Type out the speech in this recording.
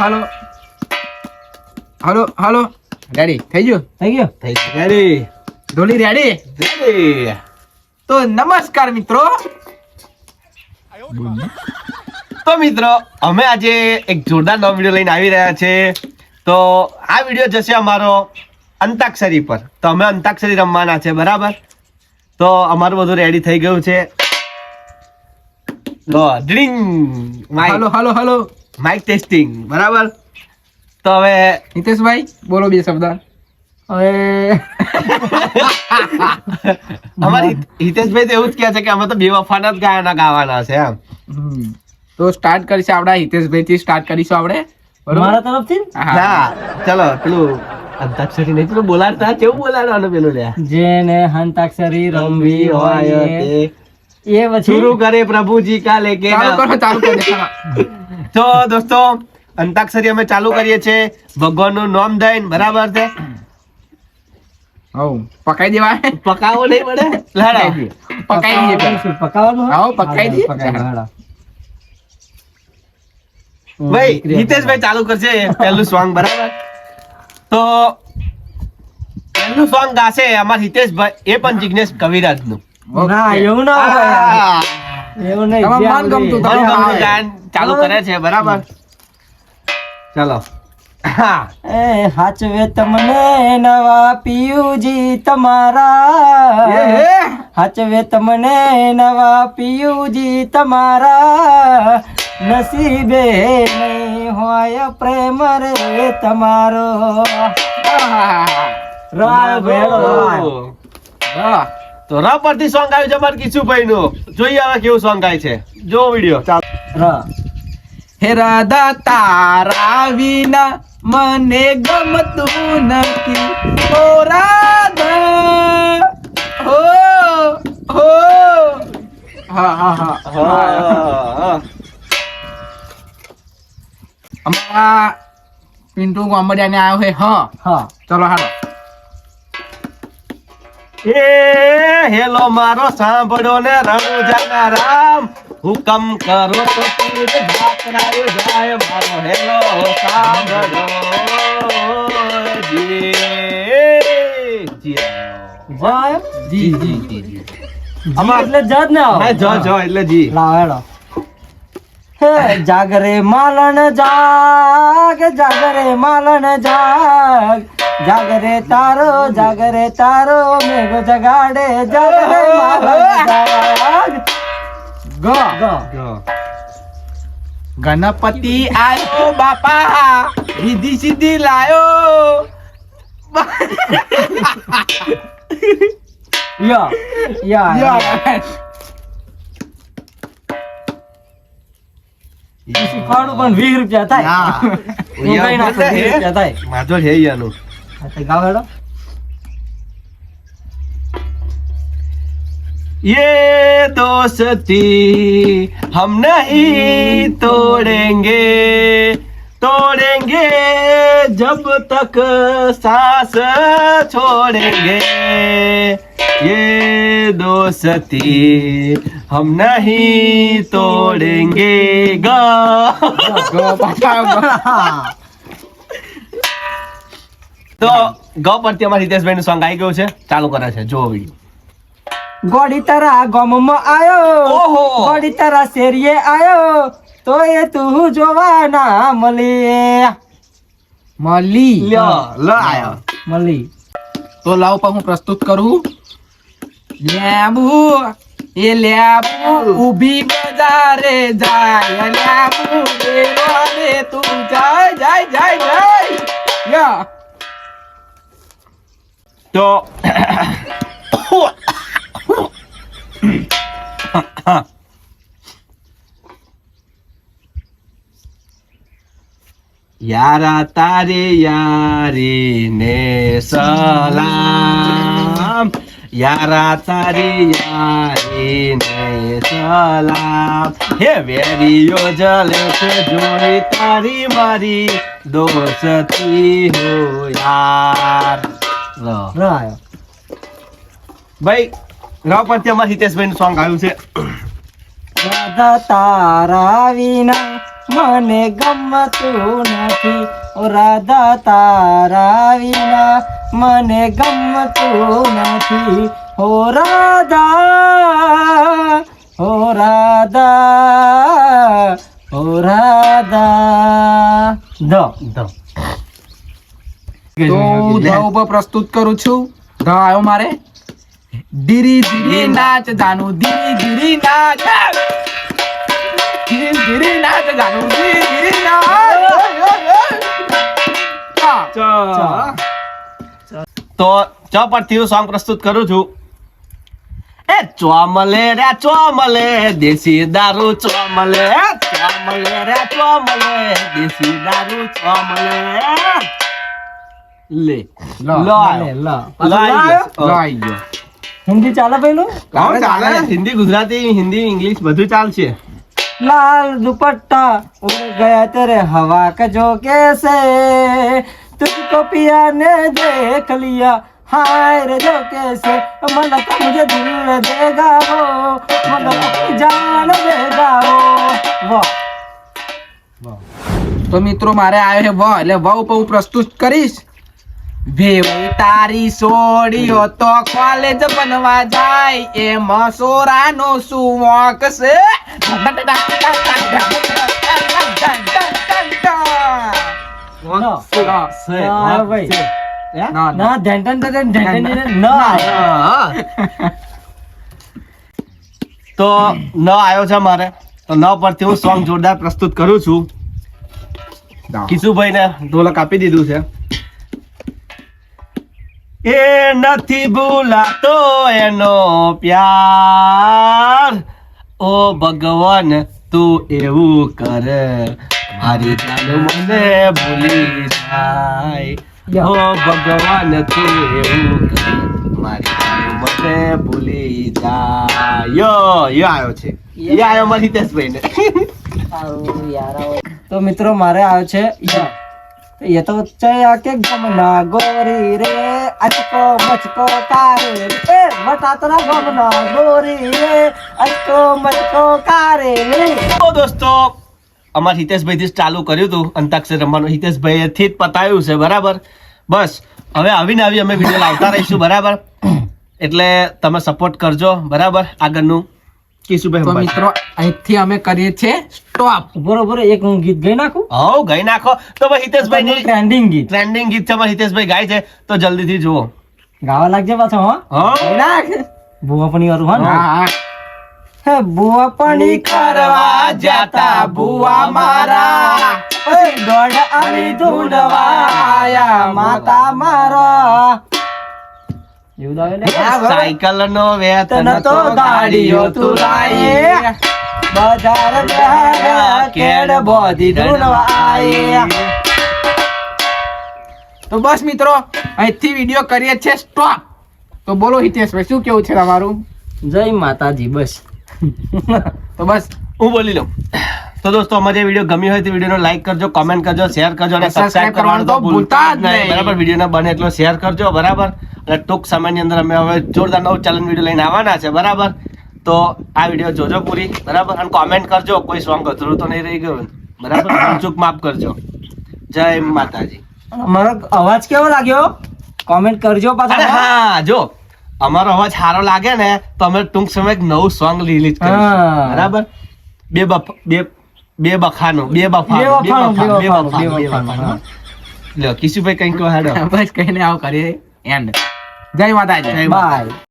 હાલો. હાલો હાલો. Ready થઈ ગયો? થઈ ગયો? થઈ ગયો. રેડી ઢોલી રેડી રેડી તો નમસ્કાર મિત્રો. તો મિત્રો અમે આજે એક જોરદાર નવો વીડિયો લઈને આવી રહ્યા છે. તો આ વીડિયો જશે અમારો અંતાક્ષરી પર. તો અમે અંતાક્ષરી રમવાના છે બરાબર? તો અમારું બધું રેડી થઈ ગયું છે. લો ડ્રિંગ હાલો હાલો હાલો. માઇક ટેસ્ટિંગ બરાબર? તો હવે હિતેશભાઈ બોલો બે શબ્દ. હવે અમારી હિતેશભાઈ તો એવું જ કહે છે કે અમે તો બે વફાના જ ગાયના ગાવાના છે એમ. તો સ્ટાર્ટ કરીશું આપડા હિતેશભાઈ થી સ્ટાર્ટ કરીશું આપણે. મારા તરફથી? હા. ના ચલો પેલું અંતાક્ષરી નહીં પેલું બોલાડતા કેવું બોલાડવાનું પેલું લે? જેને હંતાક્ષરી રમવી હોય એ પછી શુરુ કરે પ્રભુજી કા કે ચાલુ કરો ચાલુ કરો ચાલો. તો દોસ્તો અંતાક્ષરી અમે ચાલુ કરીએ છીએ. ભગવાનનું નામ દઈને બરાબર છે? પકાઈ દેવાય પકાવો નહીં પડે? લડો. પકાઈ દઈએ. પકાવવાનું હોય? પકાઈ દઈએ. પકાઈ દો, હાલો. ભાઈ હિતેશભાઈ ચાલુ કરશે પહેલું સોંગ બરાબર? તો પહેલું સોંગ ગાશે અમાર હિતેશભાઈ એ પણ જિગ્નેશ કવિરાજનું. ના એવું ના નહીં તમારે મન ગમતું ગાયન ચાલુ કરે છે બરાબર? ચાલો. એ હાચવે તમને નવા પિયુજી તમારા. હાચવે તમને નવા પિયુજી તમારા. નસીબે નહીં હોય પ્રેમ રે તમારો. રા ભેળો. વાહ. તો ર પરથી સોંગ આવ્યું છે અમારે કિશુભાઈ નું જોઈએ હવે કેવું સોંગ ગાય છે. જો વીડિયો ચાલો. રા. હે રાધા તારા વિના મને ગમતું નથી. ઓ રાધા. હો હો. હા હા હા. હા. અમારા પિન્ટુ ગામડિયાને આવ્યો હે હા. હા. ચલો હાલો. એ હેલો મારો સાંભળો ને રણુજાના રામ. હુકમ કરો તો તીર ઢાકરાયો જાય મારો. હેલો સાંભળો. જી. જી વાય જી જી જી જી. અમાર- એટલે જાત ને. હા, જો જો એટલે જી. લાવેડો હેડો. જાગરે માલણ જાગ જાગરે માલણ જાગ. જાગરે તારો જાગરે તારો મેઘ જગાડે જાગરે જાગ. ગ. ગણપતિ આયો બાપા રીધી સીધી લાયો. યો. યો. યો. પણ વીસ રૂપિયા થાય. રૂપિયા થાય. માધો છે યાનું. હા, તો ગાઓ હેડો. ये दोस्ती हम नहीं तोड़ेंगे तोड़ेंगे जब तक सांस छोड़ेंगे ये दोस्ती हम नहीं तोड़ेंगे गा ગ પાછા ગ. તો ગૌ પરથી અમારા હિતેશભાઈ નું સોંગ આવી ગયું છે. ચાલુ કરે છે. જો વીડિયો ગોડી તારા ગામમાં આયો. ઓહો. ગોડી તારા શેરીએ આયો. તો એ તું જોવા ના મળી મળી લ લ આયો. મળી તો લાવ પણ હું પ્રસ્તુત કરું. લેબુ એ લેબુ ઊભી બજારે જાય. લેબુ તું જાય જાય જાય જાય. યા તો યારા તારે યારી ને સલામ. યારા તારી યારી ને સલામ. હે વેરીઓ જલે છે જોઈ તારી મારી દોસ્તી હો લો. રાયો ભાઈ રાવ અમારા હિતેશભાઈ નું સોંગ આવ્યું છે. રાધા તારા વિના મને ગમતું નથી. ઓ રાધા તારા વિના મને ગમતું નથી. હો રાધા હો રાધા હો રાધા. The the. તો હું ઉપર પ્રસ્તુત કરું છું. ધ આવ્યો મારે. ધીરી ધીરી નાચ જાનું ધીરી ધીરી નાચ. ધીરી ધીરી નાચ જાનું ધીરી ધીરી નાચ. તો ચ પરથી હું સોંગ પ્રસ્તુત કરું છું. એ ચોમલે રે ચોમલે દેશી દારૂ ચોમલે. ચોમલે રે ચોમલે દેશી દારૂ ચોમલે. લે લો, લો લે, આવ્યો. લો. લો આવી ગયો. લો આઈ ગયો હિન્દી ચાલે પેલું હા, ચાલે હિન્દી ગુજરાતી હિન્દી ઇંગ્લિશ બધું ચાલશે लाल दुपट्टा उड़ गया तेरे हवा का झोंके से तुझको पिया ने देख लिया हाय रे झोंके से मतलब तो मुझे दिल देगा वो मतलब अपनी जान देगा वो वाह તો મિત્રો મારે આવ્યો છે વ એટલે વ ઉપર હું પ્રસ્તુત કરીશ ભેવઈ તારી સોડીઓ તો કોલેજ બનવા જાય. એમાં સોરાનો વોક છે. તો ન આવ્યો છે મારે. તો ન પરથી હું સોંગ જોરદાર પ્રસ્તુત કરું છું. કિશુભાઈ ને ઢોલક આપી દીધું છે. એ નથી ભૂલાતો એનો પ્યાર. ઓ ભગવાન તું એવું કર. મારી જાન મને ભૂલી જાય. ઓ ભગવાન તું એવું કર. મારી જાન મને ભૂલી જાય. યો યો આવ્યો છે. યો. આવ્યો મારી હિતેશભાઈ ને તો મિત્રો મારે આવ્યો છે ય. ये तो चया के गमना गोरी रे अचको मचको कारे रे बटा तेरा गमना गोरी रे अचको मचको कारे रे તો દોસ્તો અમાર હિતેશભાઈ થી ચાલુ કર્યું હતું અંતાક્ષર રમવાનું હિતેશભાઈ થી જ પતાવ્યું છે બરાબર બસ હવે આવીને આવી અમે વિડીયો લાવતા રહીશું બરાબર એટલે તમે સપોર્ટ કરજો બરાબર આગળનું તો મિત્રો અહીંથી અમે કરીએ છીએ સ્ટોપ બરોબર એક હું ગીત ગઈ નાખું? હવ ગઈ નાખો. તો ભાઈ હિતેશભાઈ ની ટ્રેન્ડિંગ ગીત. ટ્રેન્ડિંગ ગીત છે હિતેશભાઈ ગાય છે. તો જલ્દીથી જુઓ. ગાવા લાગજે પાછો હા. નાખ બુવા પણ વાળું હા? હા હા. હે બુવા પણ કરવા જાતા ભુવા મારા. દોડ ધૂંડવા આયા માતા મારા. સાયકલ નો? વેતન તો ગાડીઓ તું લાયે બજાર કેડ બોધી ધૂંડવા તો બસ મિત્રો અહીંથી વીડિયો કરીએ છે સ્ટોપ તો બોલો હિતેશભાઈ શું કેવું છે તમારું? જય માતાજી બસ. તો બસ હું બોલી લઉં. તો દોસ્તો અમારે વીડિયો ગમ્યો હોય તો વિડીયોને લાઈક કરજો કોમેન્ટ કરજો શેર કરજો અને સબસ્ક્રાઇબ કરવાનું તો ભૂલતા જ નહીં. નહીં. બરાબર વિડીયોને બને એટલો શેર કરજો બરાબર? અને ટૂંક સમયની અંદર અમે હવે જોરદાર નવું ચેલેન્જ વીડિયો લઈને આવવાના છે બરાબર? તો આ વીડિયો જોજો પૂરી બરાબર? અને કોમેન્ટ કરજો કોઈ સોંગ અધૂરું તો નહીં રહી ગયું. બરાબર? ચૂક માફ કરજો. જય માતાજી. અમારો અવાજ કેવો લાગ્યો? કોમેન્ટ કરજો પાછા. હા જો. અમારો અવાજ સારો લાગે ને તો અમે ટૂંક સમય એક નવું સોંગ રિલીઝ કરીશું. બરાબર? બે બફ બે બે બખાનું બે બફાનું બે બફાનું, બે બફાનું. લ્યો કિશુભાઈ કઈ કહો હેડો. બસ કહીને આવ કરીએ. એન્ડ જય માતાજી. બાય